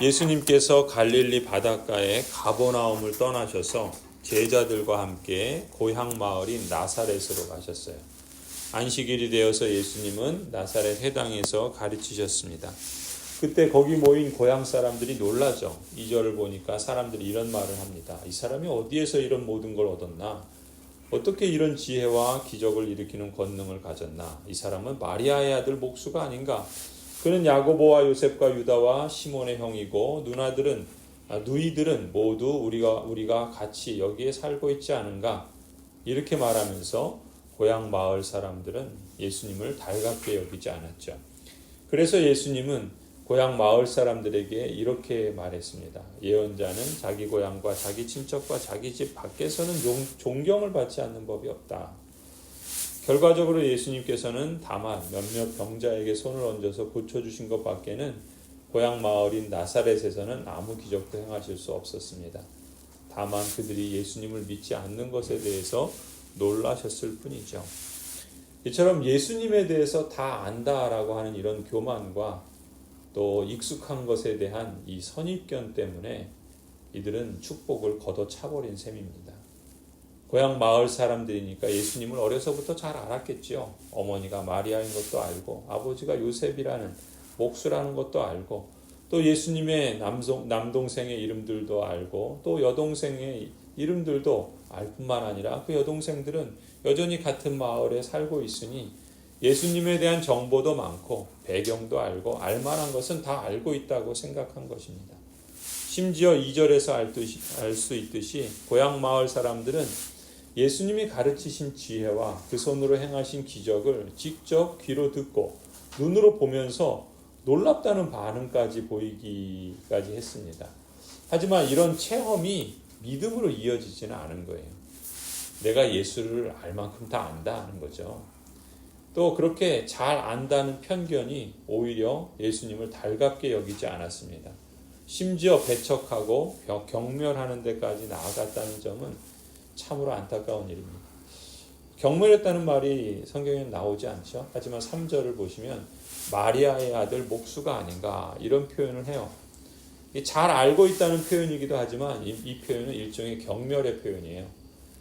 예수님께서 갈릴리 바닷가에 가버나움을 떠나셔서 제자들과 함께 고향 마을인 나사렛으로 가셨어요. 안식일이 되어서 예수님은 나사렛 회당에서 가르치셨습니다. 그때 거기 모인 고향 사람들이 놀라죠. 이 절을 보니까 사람들이 이런 말을 합니다. 이 사람이 어디에서 이런 모든 걸 얻었나? 어떻게 이런 지혜와 기적을 일으키는 권능을 가졌나? 이 사람은 마리아의 아들 목수가 아닌가? 그는 야고보와 요셉과 유다와 시몬의 형이고 누나들은 아, 누이들은 모두 우리가 우리가 같이 여기에 살고 있지 않은가? 이렇게 말하면서 고향 마을 사람들은 예수님을 달갑게 여기지 않았죠. 그래서 예수님은 고향 마을 사람들에게 이렇게 말했습니다. 예언자는 자기 고향과 자기 친척과 자기 집 밖에서는 용- 존경을 받지 않는 법이 없다. 결과적으로 예수님께서는 다만 몇몇 병자에게 손을 얹어서 고쳐주신 것 밖에는 고향 마을인 나사렛에서는 아무 기적도 행하실 수 없었습니다. 다만 그들이 예수님을 믿지 않는 것에 대해서 놀라셨을 뿐이죠. 이처럼 예수님에 대해서 다 안다라고 하는 이런 교만과 또 익숙한 것에 대한 이 선입견 때문에 이들은 축복을 걷어차버린 셈입니다. 고향 마을 사람들이니까 예수님을 어려서부터 잘 알았겠지요. 어머니가 마리아인 것도 알고 아버지가 요셉이라는 목수라는 것도 알고 또 예수님의 남동, 남동생의 이름들도 알고 또 여동생의 이름들도 알 뿐만 아니라 그 여동생들은 여전히 같은 마을에 살고 있으니 예수님에 대한 정보도 많고 배경도 알고 알만한 것은 다 알고 있다고 생각한 것입니다. 심지어 2절에서 알 수 있듯이 고향 마을 사람들은 예수님이 가르치신 지혜와 그 손으로 행하신 기적을 직접 귀로 듣고 눈으로 보면서 놀랍다는 반응까지 보이기까지 했습니다. 하지만 이런 체험이 믿음으로 이어지지는 않은 거예요. 내가 예수를 알 만큼 다 안다 하는 거죠. 또 그렇게 잘 안다는 편견이 오히려 예수님을 달갑게 여기지 않았습니다. 심지어 배척하고 경멸하는 데까지 나아갔다는 점은 참으로 안타까운 일입니다. 경멸했다는 말이 성경에 나오지 않죠. 하지만 3절을 보시면 마리아의 아들 목수가 아닌가 이런 표현을 해요. 잘 알고 있다는 표현이기도 하지만 이, 이 표현은 일종의 경멸의 표현이에요.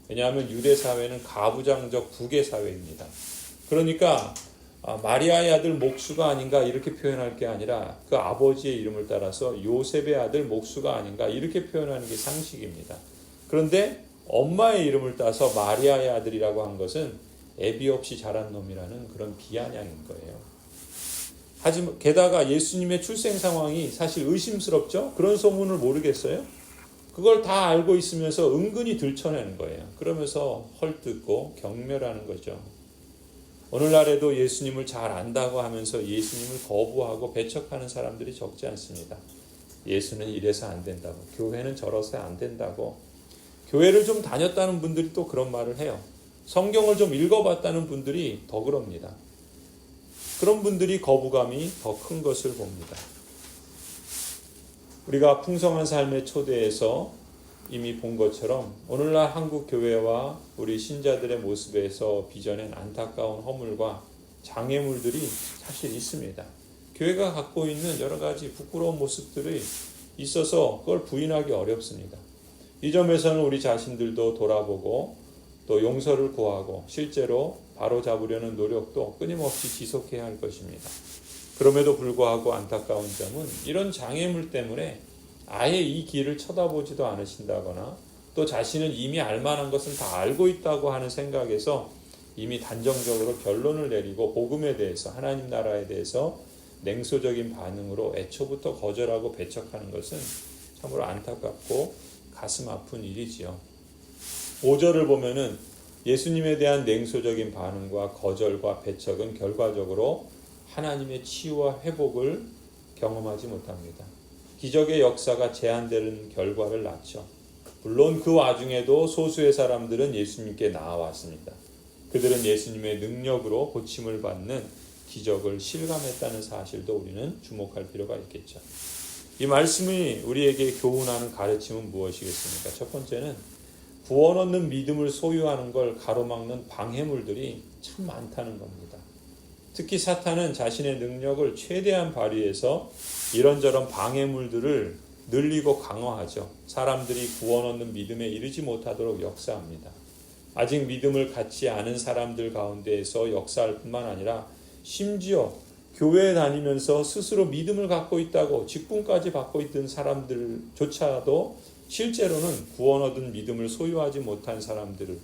왜냐하면 유대 사회는 가부장적 부계 사회입니다. 그러니까 아, 마리아의 아들 목수가 아닌가 이렇게 표현할 게 아니라 그 아버지의 이름을 따라서 요셉의 아들 목수가 아닌가 이렇게 표현하는 게 상식입니다. 그런데 엄마의 이름을 따서 마리아의 아들이라고 한 것은 애비 없이 자란 놈이라는 그런 비아냥인 거예요. 하지만 게다가 예수님의 출생 상황이 사실 의심스럽죠? 그런 소문을 모르겠어요? 그걸 다 알고 있으면서 은근히 들춰내는 거예요. 그러면서 헐뜯고 경멸하는 거죠. 오늘날에도 예수님을 잘 안다고 하면서 예수님을 거부하고 배척하는 사람들이 적지 않습니다. 예수는 이래서 안 된다고, 교회는 저러서 안 된다고, 교회를 좀 다녔다는 분들이 또 그런 말을 해요. 성경을 좀 읽어봤다는 분들이 더 그럽니다. 그런 분들이 거부감이 더 큰 것을 봅니다. 우리가 풍성한 삶의 초대에서 이미 본 것처럼 오늘날 한국 교회와 우리 신자들의 모습에서 빚어낸 안타까운 허물과 장애물들이 사실 있습니다. 교회가 갖고 있는 여러 가지 부끄러운 모습들이 있어서 그걸 부인하기 어렵습니다. 이 점에서는 우리 자신들도 돌아보고 또 용서를 구하고 실제로 바로 잡으려는 노력도 끊임없이 지속해야 할 것입니다. 그럼에도 불구하고 안타까운 점은 이런 장애물 때문에 아예 이 길을 쳐다보지도 않으신다거나 또 자신은 이미 알만한 것은 다 알고 있다고 하는 생각에서 이미 단정적으로 결론을 내리고 복음에 대해서 하나님 나라에 대해서 냉소적인 반응으로 애초부터 거절하고 배척하는 것은 참으로 안타깝고 가슴 아픈 일이지요. 5절을 보면은 예수님에 대한 냉소적인 반응과 거절과 배척은 결과적으로 하나님의 치유와 회복을 경험하지 못합니다. 기적의 역사가 제한되는 결과를 낳죠. 물론 그 와중에도 소수의 사람들은 예수님께 나아왔습니다. 그들은 예수님의 능력으로 고침을 받는 기적을 실감했다는 사실도 우리는 주목할 필요가 있겠죠. 이 말씀이 우리에게 교훈하는 가르침은 무엇이겠습니까? 첫 번째는 구원 얻는 믿음을 소유하는 걸 가로막는 방해물들이 참 많다는 겁니다. 특히 사탄은 자신의 능력을 최대한 발휘해서 이런저런 방해물들을 늘리고 강화하죠. 사람들이 구원 얻는 믿음에 이르지 못하도록 역사합니다. 아직 믿음을 갖지 않은 사람들 가운데에서 역사할 뿐만 아니라 심지어 교회에 다니면서 스스로 믿음을 갖고 있다고 직분까지 받고 있던 사람들조차도 실제로는 구원 얻은 믿음을 소유하지 못한 사람들을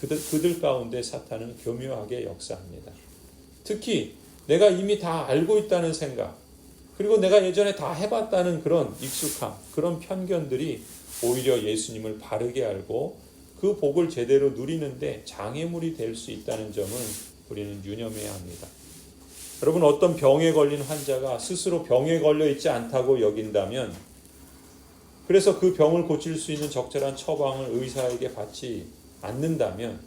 그들, 그들 가운데 사탄은 교묘하게 역사합니다. 특히 내가 이미 다 알고 있다는 생각, 그리고 내가 예전에 다 해봤다는 그런 익숙함, 그런 편견들이 오히려 예수님을 바르게 알고 그 복을 제대로 누리는데 장애물이 될 수 있다는 점은 우리는 유념해야 합니다. 여러분 어떤 병에 걸린 환자가 스스로 병에 걸려 있지 않다고 여긴다면 그래서 그 병을 고칠 수 있는 적절한 처방을 의사에게 받지 않는다면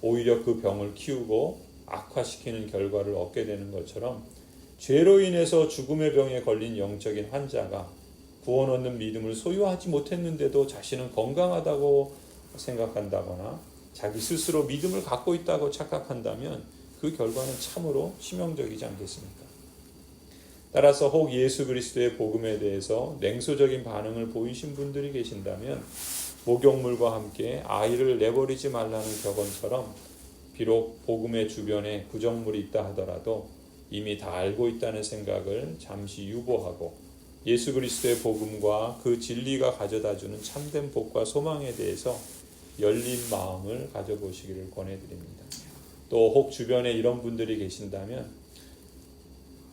오히려 그 병을 키우고 악화시키는 결과를 얻게 되는 것처럼 죄로 인해서 죽음의 병에 걸린 영적인 환자가 구원 얻는 믿음을 소유하지 못했는데도 자신은 건강하다고 생각한다거나 자기 스스로 믿음을 갖고 있다고 착각한다면 그 결과는 참으로 치명적이지 않겠습니까? 따라서 혹 예수 그리스도의 복음에 대해서 냉소적인 반응을 보이신 분들이 계신다면 목욕물과 함께 아이를 내버리지 말라는 격언처럼 비록 복음의 주변에 부정물이 있다 하더라도 이미 다 알고 있다는 생각을 잠시 유보하고 예수 그리스도의 복음과 그 진리가 가져다 주는 참된 복과 소망에 대해서 열린 마음을 가져보시기를 권해드립니다. 또 혹 주변에 이런 분들이 계신다면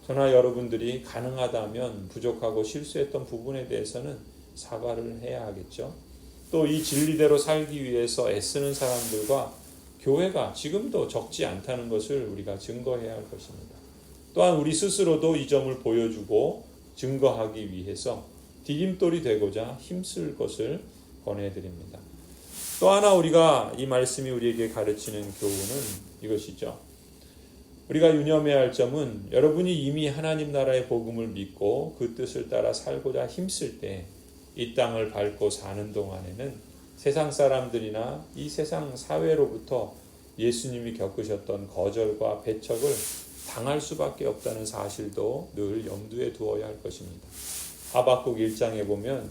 저나 여러분들이 가능하다면 부족하고 실수했던 부분에 대해서는 사과를 해야 하겠죠. 또 이 진리대로 살기 위해서 애쓰는 사람들과 교회가 지금도 적지 않다는 것을 우리가 증거해야 할 것입니다. 또한 우리 스스로도 이 점을 보여주고 증거하기 위해서 디딤돌이 되고자 힘쓸 것을 권해드립니다. 또 하나 우리가 이 말씀이 우리에게 가르치는 교훈은 이것이죠. 우리가 유념해야 할 점은 여러분이 이미 하나님 나라의 복음을 믿고 그 뜻을 따라 살고자 힘쓸 때 이 땅을 밟고 사는 동안에는 세상 사람들이나 이 세상 사회로부터 예수님이 겪으셨던 거절과 배척을 당할 수밖에 없다는 사실도 늘 염두에 두어야 할 것입니다. 하박국 1장에 보면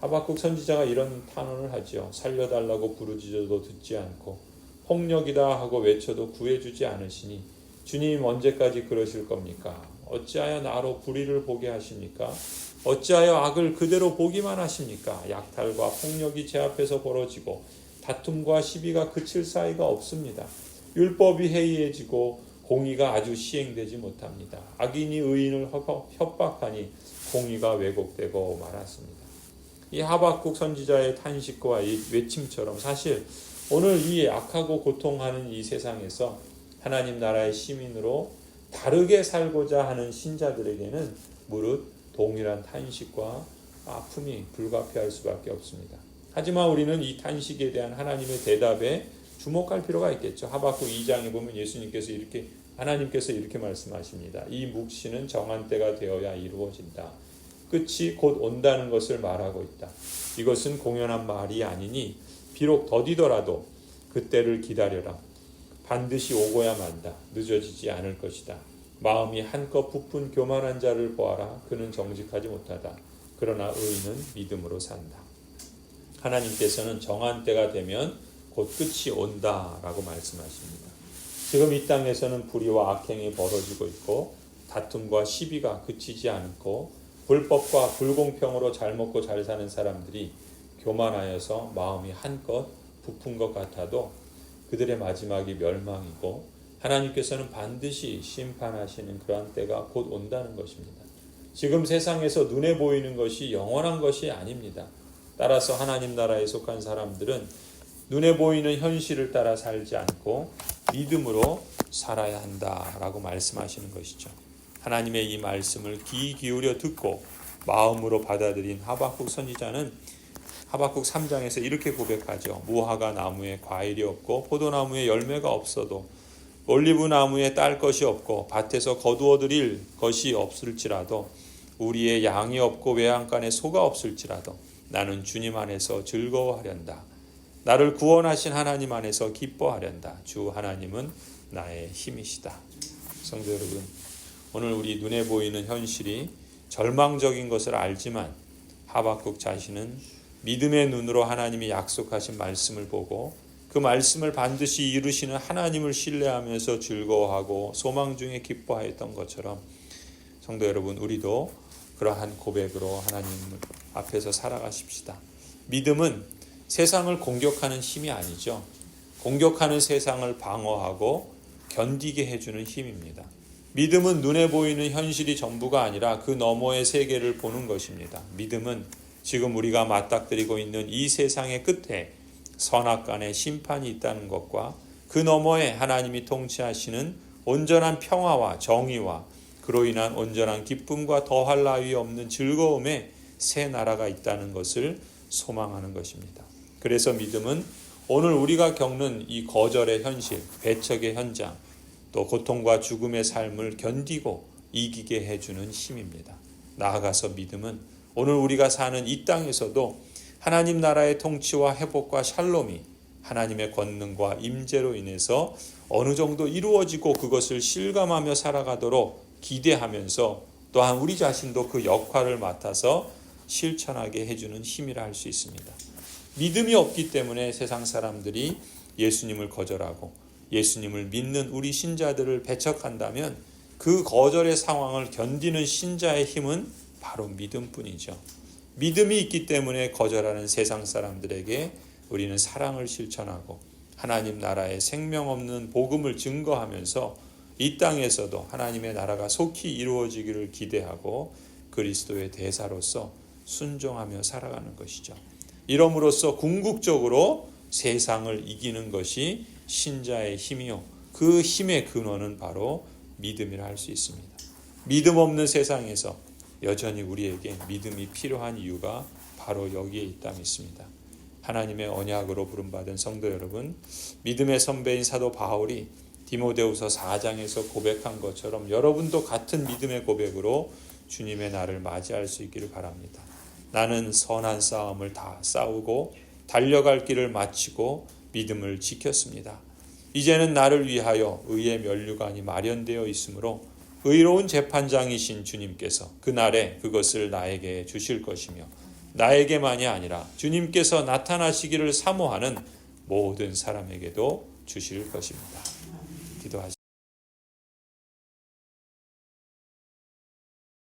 하박국 선지자가 이런 탄원을 하죠. 살려달라고 부르짖어도 듣지 않고 폭력이다 하고 외쳐도 구해주지 않으시니 주님 언제까지 그러실 겁니까? 어찌하여 나로 불의를 보게 하십니까? 어찌하여 악을 그대로 보기만 하십니까? 약탈과 폭력이 제 앞에서 벌어지고 다툼과 시비가 그칠 사이가 없습니다. 율법이 해이해지고 공의가 아주 시행되지 못합니다. 악인이 의인을 협박하니 공의가 왜곡되고 말았습니다. 이 하박국 선지자의 탄식과 이 외침처럼 사실 오늘 이 악하고 고통하는 이 세상에서 하나님 나라의 시민으로 다르게 살고자 하는 신자들에게는 무릇 동일한 탄식과 아픔이 불가피할 수밖에 없습니다. 하지만 우리는 이 탄식에 대한 하나님의 대답에 주목할 필요가 있겠죠. 하박국 2장에 보면 예수님께서 이렇게 하나님께서 이렇게 말씀하십니다. 이 묵시는 정한 때가 되어야 이루어진다. 끝이 곧 온다는 것을 말하고 있다. 이것은 공연한 말이 아니니 비록 더디더라도 그때를 기다려라. 반드시 오고야 만다. 늦어지지 않을 것이다. 마음이 한껏 부푼 교만한 자를 보아라. 그는 정직하지 못하다. 그러나 의인은 믿음으로 산다. 하나님께서는 정한 때가 되면 곧 끝이 온다라고 말씀하십니다. 지금 이 땅에서는 불의와 악행이 벌어지고 있고 다툼과 시비가 그치지 않고 불법과 불공평으로 잘 먹고 잘 사는 사람들이 교만하여서 마음이 한껏 부푼 것 같아도 그들의 마지막이 멸망이고 하나님께서는 반드시 심판하시는 그러한 때가 곧 온다는 것입니다. 지금 세상에서 눈에 보이는 것이 영원한 것이 아닙니다. 따라서 하나님 나라에 속한 사람들은 눈에 보이는 현실을 따라 살지 않고 믿음으로 살아야 한다라고 말씀하시는 것이죠. 하나님의 이 말씀을 귀 기울여 듣고 마음으로 받아들인 하박국 선지자는 하박국 3장에서 이렇게 고백하죠. 무화과 나무에 과일이 없고 포도나무에 열매가 없어도 올리브 나무에 딸 것이 없고 밭에서 거두어 드릴 것이 없을지라도 우리의 양이 없고 외양간에 소가 없을지라도 나는 주님 안에서 즐거워하련다. 나를 구원하신 하나님 안에서 기뻐하련다. 주 하나님은 나의 힘이시다. 성도 여러분, 오늘 우리 눈에 보이는 현실이 절망적인 것을 알지만 하박국 자신은 믿음의 눈으로 하나님이 약속하신 말씀을 보고 그 말씀을 반드시 이루시는 하나님을 신뢰하면서 즐거워하고 소망 중에 기뻐하였던 것처럼 성도 여러분 우리도 그러한 고백으로 하나님 앞에서 살아가십시다. 믿음은 세상을 공격하는 힘이 아니죠. 공격하는 세상을 방어하고 견디게 해주는 힘입니다. 믿음은 눈에 보이는 현실이 전부가 아니라 그 너머의 세계를 보는 것입니다. 믿음은 지금 우리가 맞닥뜨리고 있는 이 세상의 끝에 선악 간의 심판이 있다는 것과 그 너머에 하나님이 통치하시는 온전한 평화와 정의와 그로 인한 온전한 기쁨과 더할 나위 없는 즐거움의 새 나라가 있다는 것을 소망하는 것입니다. 그래서 믿음은 오늘 우리가 겪는 이 거절의 현실, 배척의 현장, 또 고통과 죽음의 삶을 견디고 이기게 해주는 힘입니다. 나아가서 믿음은 오늘 우리가 사는 이 땅에서도 하나님 나라의 통치와 회복과 샬롬이 하나님의 권능과 임재로 인해서 어느 정도 이루어지고 그것을 실감하며 살아가도록 기대하면서 또한 우리 자신도 그 역할을 맡아서 실천하게 해주는 힘이라 할 수 있습니다. 믿음이 없기 때문에 세상 사람들이 예수님을 거절하고 예수님을 믿는 우리 신자들을 배척한다면 그 거절의 상황을 견디는 신자의 힘은 바로 믿음뿐이죠. 믿음이 있기 때문에 거절하는 세상 사람들에게 우리는 사랑을 실천하고 하나님 나라의 생명 없는 복음을 증거하면서 이 땅에서도 하나님의 나라가 속히 이루어지기를 기대하고 그리스도의 대사로서 순종하며 살아가는 것이죠. 이러므로써 궁극적으로 세상을 이기는 것이 신자의 힘이요. 그 힘의 근원은 바로 믿음이라 할 수 있습니다. 믿음 없는 세상에서 여전히 우리에게 믿음이 필요한 이유가 바로 여기에 있다 믿습니다. 하나님의 언약으로 부름받은 성도 여러분, 믿음의 선배인 사도 바울이 디모데후서 4장에서 고백한 것처럼 여러분도 같은 믿음의 고백으로 주님의 날을 맞이할 수 있기를 바랍니다. 나는 선한 싸움을 다 싸우고 달려갈 길을 마치고 믿음을 지켰습니다. 이제는 나를 위하여 의의 면류관이 마련되어 있으므로 의로운 재판장이신 주님께서 그날에 그것을 나에게 주실 것이며 나에게만이 아니라 주님께서 나타나시기를 사모하는 모든 사람에게도 주실 것입니다. 기도하시겠습니다.